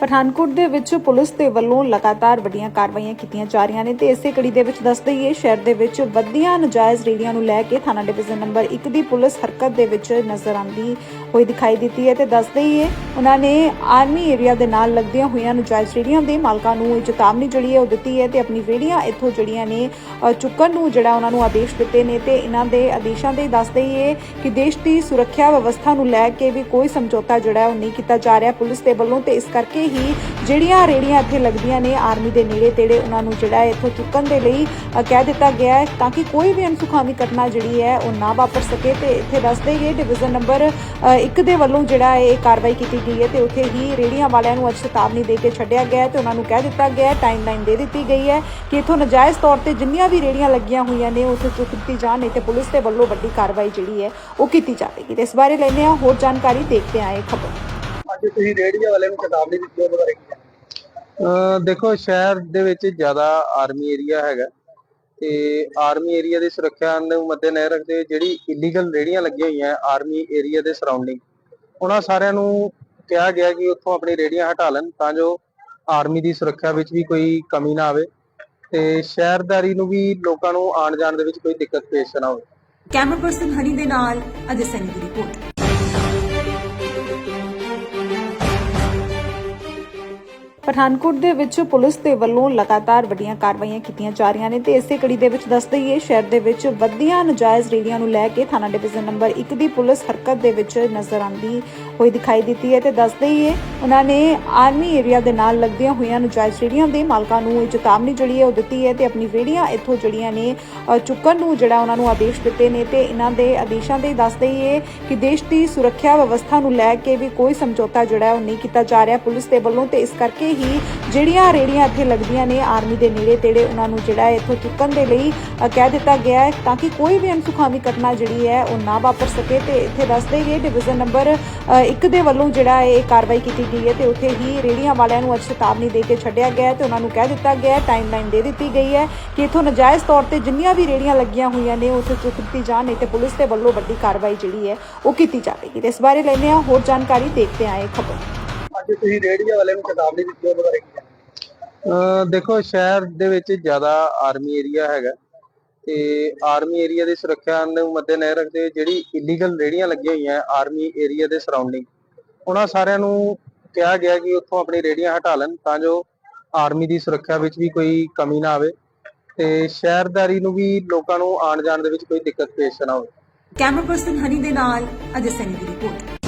ਪਠਾਨਕੋਟ ਦੇ ਵਿੱਚ ਪੁਲਿਸ ਦੇ ਵੱਲੋਂ ਲਗਾਤਾਰ ਵੱਡੀਆਂ ਕਾਰਵਾਈਆਂ ਕੀਤੀਆਂ ਜਾ ਰਹੀਆਂ ਨੇ ਤੇ ਇਸੇ ਕੜੀ ਦੇ ਵਿੱਚ ਦੱਸ ਦਈਏ, ਸ਼ਹਿਰ ਦੇ ਵਿੱਚ ਵੱਡੀਆਂ ਨਜਾਇਜ਼ ਰੇੜੀਆਂ ਨੂੰ ਲੈ ਕੇ ਥਾਣਾ ਡਿਵੀਜ਼ਨ ਨੰਬਰ 1 ਦੀ ਪੁਲਿਸ ਹਰਕਤ ਦੇ ਵਿੱਚ ਨਜ਼ਰ ਆਂਦੀ ਹੋਈ ਦਿਖਾਈ ਦਿੱਤੀ ਹੈ ਤੇ ਦੱਸ ਦਈਏ, ਉਹਨਾਂ ਨੇ ਆਰਮੀ ਏਰੀਆ ਦੇ ਨਾਲ ਲੱਗਦੀਆਂ ਹੋਈਆਂ ਨਜਾਇਜ਼ ਰੇੜੀਆਂ ਦੇ ਮਾਲਕਾਂ ਨੂੰ ਚੇਤਾਵਨੀ ਜਿਹੜੀ ਹੈ ਉਹ ਦਿੱਤੀ ਹੈ ਤੇ ਆਪਣੀ ਰੇੜੀਆਂ ਇੱਥੋਂ ਜਿਹੜੀਆਂ ਨੇ ਚੁੱਕਣ ਨੂੰ ਜਿਹੜਾ ਉਹਨਾਂ ਨੂੰ ਆਦੇਸ਼ ਦਿੱਤੇ ਨੇ ਤੇ ਇਹਨਾਂ ਦੇ ਆਦੇਸ਼ਾਂ ਦੇ ਦੱਸ ਦਈਏ ਕਿ ਦੇਸ਼ ਦੀ ਸੁਰੱਖਿਆ ਵਿਵਸਥਾ ਨੂੰ ਲੈ ਕੇ ਵੀ ਕੋਈ ਸਮਝੌਤਾ ਜਿਹੜਾ ਉਹ ਨਹੀਂ ਕੀਤਾ ਜਾ ਰਿਹਾ ਪੁਲਿਸ ਦੇ ਵੱਲੋਂ ਤੇ ਇਸ ਕਰਕੇ ਹੀ ਜਿਹੜੀਆਂ ਰੇੜੀਆਂ ਇੱਥੇ ਲੱਗਦੀਆਂ ਨੇ ਆਰਮੀ ਦੇ ਨੇੜੇ ਤੇੜੇ, ਉਹਨਾਂ ਨੂੰ ਜਿਹੜਾ ਹੈ ਇੱਥੋਂ ਚੁੱਕਣ ਦੇ ਲਈ ਕਹਿ ਦਿੱਤਾ ਗਿਆ ਹੈ ਤਾਂ ਕਿ ਕੋਈ ਵੀ ਅਨਸੁਖਾਵੀ ਘਟਨਾ ਜਿਹੜੀ ਹੈ ਉਹ ਨਾ ਵਾਪਰ ਸਕੇ ਤੇ ਇੱਥੇ ਦੱਸ ਦਈਏ ਡਿਵੀਜ਼ਨ ਨੰਬਰ 1 ਦੇ ਵੱਲੋਂ ਜਿਹੜਾ ਹੈ ਇਹ ਕਾਰਵਾਈ ਕੀਤੀ ਗਈ ਹੈ ਤੇ ਉੱਥੇ ਹੀ ਰੇੜੀਆਂ ਵਾਲਿਆਂ ਨੂੰ ਅੱਜ ਚੇਤਾਵਨੀ ਦੇ ਕੇ ਛੱਡਿਆ ਗਿਆ ਹੈ ਤੇ ਉਹਨਾਂ ਨੂੰ ਕਹਿ ਦਿੱਤਾ ਗਿਆ ਹੈ ਟਾਈਮਲਾਈਨ ਦੇ ਦਿੱਤੀ ਗਈ ਹੈ ਕਿ ਇੱਥੋਂ ਨਜਾਇਜ਼ ਤੌਰ ਤੇ ਜਿੰਨੀਆਂ ਵੀ ਰੇੜੀਆਂ ਲੱਗੀਆਂ ਹੋਈਆਂ ਨੇ, ਉੱਥੇ ਚੁੱਕ ਦਿੱਤੀ ਜਾਣ, ਨਹੀਂ ਤੇ ਪੁਲਿਸ ਦੇ ਵੱਲੋਂ ਵੱਡੀ ਕਾਰਵਾਈ ਜਿਹੜੀ ਹੈ ਉਹ ਕੀਤੀ ਜਾਵੇਗੀ। ਤੇ ਇਸ ਬਾਰੇ ਲੈਂਦੇ ਹਾਂ, ਹੋਰ ਜਾਣਕਾਰੀ ਦੇਖਦੇ ਹਾਂ ਇਹ ਖਬਰ। ਅੱਜ ਤੁਸੀਂ ਰੇਡੀਓ ਵਾਲੇ ਨੂੰ ਚੇਤਾਵਨੀ ਦਿੱਤੀ ਉਹਦੇ ਬਾਰੇ ਕੀ ਕਹਿਣਾ? ਅਹ ਦੇਖੋ ਸ਼ਹਿਰ ਦੇ ਵਿੱਚ ਜ਼ਿਆਦਾ ਆਰਮੀ ਏਰੀਆ ਹੈਗਾ ਤੇ ਆਰਮੀ ਏਰੀਆ ਦੀ ਸੁਰੱਖਿਆ ਨੂੰ ਮੱਦੇਨਜ਼ਰ ਰੱਖਦੇ ਹੋਏ ਜਿਹੜੀ ਇਲੀਗਲ ਰੇੜੀਆਂ ਲੱਗੀਆਂ ਹੋਈਆਂ ਆਰਮੀ ਏਰੀਆ ਦੇ ਸਰਾਊਂਡਿੰਗ ਉਹਨਾਂ ਸਾਰਿਆਂ ਨੂੰ ਕਿਹਾ ਗਿਆ ਕਿ ਉੱਥੋਂ ਆਪਣੀ ਰੇੜੀਆਂ ਹਟਾ ਲੈਣ ਤਾਂ ਜੋ ਆਰਮੀ ਦੀ ਸੁਰੱਖਿਆ ਵਿੱਚ ਵੀ ਕੋਈ ਕਮੀ ਨਾ ਆਵੇ ਤੇ ਸ਼ਹਿਰਦਾਰੀ ਨੂੰ ਵੀ ਲੋਕਾਂ ਨੂੰ ਆਉਣ ਜਾਣ ਦੇ ਵਿੱਚ ਕੋਈ ਦਿੱਕਤ ਪੇਸ਼ ਨਾ ਹੋਵੇ ਕੈਮਰਾ ਪਰਸਨ ਹਨੀ ਦੇ ਨਾਲ ਅਜੇ ਸੈਨੀ ਦੀ ਰਿਪੋਰਟ ਪਠਾਨਕੋਟ ਦੇ ਵਿੱਚ ਪੁਲਿਸ ਦੇ ਵੱਲੋਂ ਲਗਾਤਾਰ ਵੱਡੀਆਂ ਕਾਰਵਾਈਆਂ ਕੀਤੀਆਂ ਜਾ ਰਹੀਆਂ ਨੇ ਤੇ ਇਸੇ ਕੜੀ ਦੇ ਵਿੱਚ ਦੱਸ ਦਈਏ ਸ਼ਹਿਰ ਦੇ ਵਿੱਚ ਵੱਡੀਆਂ ਨਜਾਇਜ਼ ਰੇੜੀਆਂ ਨੂੰ ਲੈ ਕੇ ਥਾਣਾ ਡਿਵੀਜ਼ਨ ਨੰਬਰ 1 ਦੀ ਪੁਲਿਸ ਹਰਕਤ ਦੇ ਵਿੱਚ ਨਜ਼ਰ ਆਂਦੀ ਹੋਈ ਦਿਖਾਈ ਦਿੱਤੀ ਹੈ ਤੇ ਦੱਸ ਦਈਏ ਉਹਨਾਂ ਨੇ ਆਰਮੀ ਏਰੀਆ ਦੇ ਨਾਲ ਲੱਗਦੀਆਂ ਹੋਈਆਂ ਨਜਾਇਜ਼ ਰੇੜੀਆਂ ਦੇ ਮਾਲਕਾਂ ਨੂੰ ਇਹ ਚੇਤਾਵਨੀ ਜਿਹੜੀ ਹੈ ਉਹ ਦਿੱਤੀ ਹੈ ਤੇ ਆਪਣੀ ਰੇੜੀਆਂ ਇੱਥੋਂ ਜਿਹੜੀਆਂ ਨੇ ਚੁੱਕਣ ਨੂੰ ਜਿਹੜਾ ਉਹਨਾਂ ਨੂੰ ਆਦੇਸ਼ ਦਿੱਤੇ ਨੇ ਤੇ ਇਹਨਾਂ ਦੇ ਆਦੇਸ਼ਾਂ ਦੇ ਦੱਸ ਦਈਏ ਕਿ ਦੇਸ਼ ਦੀ ਸੁਰੱਖਿਆ ਵਿਵਸਥਾ ਨੂੰ ਲੈ ਕੇ ਵੀ ਕੋਈ ਸਮਝੌਤਾ ਜਿਹੜਾ ਉਹ ਨਹੀਂ ਕੀਤਾ ਜਾ ਰਿਹਾ ਪੁਲਿਸ ਦੇ ਵੱਲੋਂ ਤੇ ਇਸ ਕਰਕੇ ਹੀ ਜਿਹੜੀਆਂ ਰੇੜੀਆਂ ਇੱਥੇ ਲੱਗਦੀਆਂ ਨੇ ਆਰਮੀ ਦੇ ਨੇੜੇ ਤੇੜੇ ਉਹਨਾਂ ਨੂੰ ਜਿਹੜਾ ਹੈ ਇੱਥੋਂ ਚੁੱਕਣ ਦੇ ਲਈ ਕਹਿ ਦਿੱਤਾ ਗਿਆ ਹੈ ਤਾਂ ਕਿ ਕੋਈ ਵੀ ਅਨਸੁਖਾਵੀ ਘਟਨਾ ਜਿਹੜੀ ਹੈ ਉਹ ਨਾ ਵਾਪਰ ਸਕੇ ਤੇ ਇੱਥੇ ਦੱਸ ਦਈਏ ਡਿਵੀਜ਼ਨ ਨੰਬਰ 1 ਦੇ ਵੱਲੋਂ ਜਿਹੜਾ ਹੈ ਇਹ ਕਾਰਵਾਈ ਕੀਤੀ ਗਈ ਹੈ ਤੇ ਉੱਥੇ ਹੀ ਰੇੜੀਆਂ ਵਾਲਿਆਂ ਨੂੰ ਅੱਜ ਚੇਤਾਵਨੀ ਦੇ ਕੇ ਛੱਡਿਆ ਗਿਆ ਤੇ ਉਹਨਾਂ ਨੂੰ ਕਹਿ ਦਿੱਤਾ ਗਿਆ ਹੈ ਟਾਈਮਲਾਈਨ ਦੇ ਦਿੱਤੀ ਗਈ ਹੈ ਕਿ ਇੱਥੋਂ ਨਜਾਇਜ਼ ਤੌਰ ਤੇ ਜਿੰਨੀਆਂ ਵੀ ਰੇੜੀਆਂ ਲੱਗੀਆਂ ਹੋਈਆਂ ਨੇ ਉੱਥੇ ਚੁੱਕ ਦਿੱਤੀ ਜਾਣ ਨਹੀਂ ਤੇ ਪੁਲਿਸ ਦੇ ਵੱਲੋਂ ਵੱਡੀ ਕਾਰਵਾਈ ਜਿਹੜੀ ਹੈ ਉਹ ਕੀਤੀ ਜਾਵੇਗੀ। ਤੇ ਇਸ ਬਾਰੇ ਲੈਂਦੇ ਹਾਂ ਹੋਰ ਜਾਣਕਾਰੀ ਦੇਖਦੇ ਹਾਂ ਇਹ ਖਬਰ। ਅੱਜ ਤੁਸੀਂ ਰੇਡੀਓ ਵਾਲੇ ਨੂੰ ਚੇਤਾਵਨੀ ਦਿੱਤੀ ਉਹਦੇ ਬਾਰੇ ਦੇਖੋ ਸ਼ਹਿਰ ਦੇ ਵਿੱਚ ਜ਼ਿਆਦਾ ਆਰਮੀ ਏਰੀਆ ਹੈਗਾ ਤੇ ਆਰਮੀ ਏਰੀਆ ਦੀ ਸੁਰੱਖਿਆ ਨੂੰ ਮੱਦੇਨਜ਼ਰ ਰੱਖਦੇ ਹੋਏ ਜਿਹੜੀ ਇਲੀਗਲ ਰੇੜੀਆਂ ਲੱਗੀਆਂ ਹੋਈਆਂ ਆਰਮੀ ਏਰੀਆ ਦੇ ਸਰਾਊਂਡਿੰਗ ਉਹਨਾਂ ਸਾਰਿਆਂ ਨੂੰ ਕਿਹਾ ਗਿਆ ਕਿ ਉੱਥੋਂ ਆਪਣੀ ਰੇੜੀਆਂ ਹਟਾ ਲੈਣ ਤਾਂ ਜੋ ਆਰਮੀ ਦੀ ਸੁਰੱਖਿਆ ਵਿੱਚ ਵੀ ਕੋਈ ਕਮੀ ਨਾ ਆਵੇ ਤੇ ਸ਼ਹਿਰਦਾਰੀ ਨੂੰ ਵੀ ਲੋਕਾਂ ਨੂੰ ਆਉਣ ਜਾਣ ਦੇ ਵਿੱਚ ਕੋਈ ਦਿੱਕਤ ਪੇਸ਼ ਨਾ ਹੋਵੇ। ਕੈਮਰਾ ਪਰਸਨ ਹਨੀ ਦੇ ਨਾਲ ਅਜੇ ਸੈਨੀ ਦੀ ਰਿਪੋਰਟ।